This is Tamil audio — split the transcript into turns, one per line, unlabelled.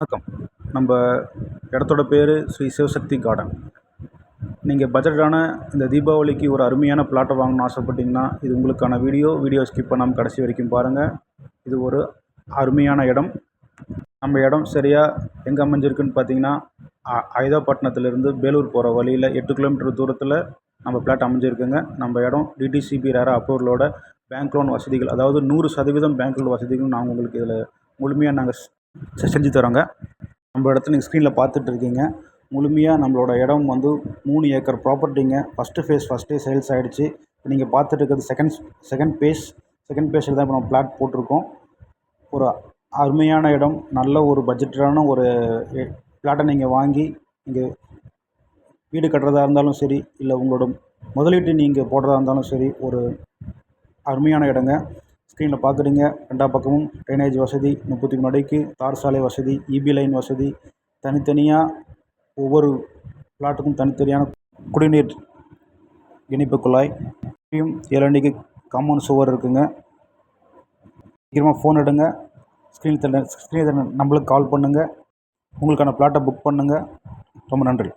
வணக்கம். நம்ம இடத்தோட பேர் ஸ்ரீ சிவசக்தி கார்டன். நீங்கள் பட்ஜெட்டான இந்த தீபாவளிக்கு ஒரு அருமையான பிளாட்டை வாங்கணும்னு ஆசைப்பட்டீங்கன்னா இது உங்களுக்கான வீடியோ வீடியோ ஸ்கிப் பண்ணாமல் கடைசி வரைக்கும் பாருங்கள் இது ஒரு அருமையான இடம். நம்ம இடம் சரியாக எங்கே அமைஞ்சிருக்குன்னு பார்த்தீங்கன்னா ஐதாப்பட்டினத்துலேருந்து பேலூர் போகிற வழியில் எட்டு கிலோமீட்டர் தூரத்தில் நம்ம பிளாட் அமைஞ்சிருக்குங்க. நம்ம இடம் டிடிசிபி ரேரா அப்ரூவலோட பேங்க் லோன் வசதிகள் அதாவது நூறு சதவீதம் பேங்க் லோன் வசதிகள் நாங்கள் உங்களுக்கு இதில் முழுமையாக நாங்கள் செஞ்சு தரோங்க நம்ம இடத்த நீங்கள் ஸ்க்ரீனில் பார்த்துட்டு இருக்கீங்க. முழுமையாக நம்மளோட இடம் வந்து மூணு ஏக்கர் ப்ராப்பர்ட்டிங்க ஃபஸ்ட்டு ஃபேஸ் ஃபஸ்ட்டே சேல்ஸ் ஆகிடுச்சு நீங்கள் பார்த்துட்டு இருக்கிறது செகண்ட் செகண்ட் பேஸ் செகண்ட் பேஸில் தான் இப்போ நம்ம பிளாட் போட்டிருக்கோம். ஒரு அருமையான இடம் நல்ல ஒரு பட்ஜெட்டான ஒரு பிளாட்டை நீங்கள் வாங்கி நீங்கள் வீடு கட்டுறதா இருந்தாலும் சரி இல்லை உங்களோட முதலீட்டு நீங்கள் போடுறதா இருந்தாலும் சரி ஒரு அருமையான இடங்க. ஸ்க்ரீனில் பார்க்குறீங்க. ரெண்டா பக்கமும் ட்ரைனேஜ் வசதி முப்பத்தி மூணு அடிக்கு தார் சாலை வசதி இபி லைன் வசதி. தனித்தனியாக ஒவ்வொரு பிளாட்டுக்கும் தனித்தனியான குடிநீர் இணைப்பு குழாய். இப்பயும் ஏழு அடிக்கு காம்பவுண்ட் சுவர் இருக்குங்க. சீக்கிரமாக ஃபோன் எடுங்க. ஸ்க்ரீன் தர ஸ்க்ரீன் தர நம்பளுக்கு கால் பண்ணுங்கள் உங்களுக்கான பிளாட்டை புக் பண்ணுங்கள் ரொம்ப நன்றி.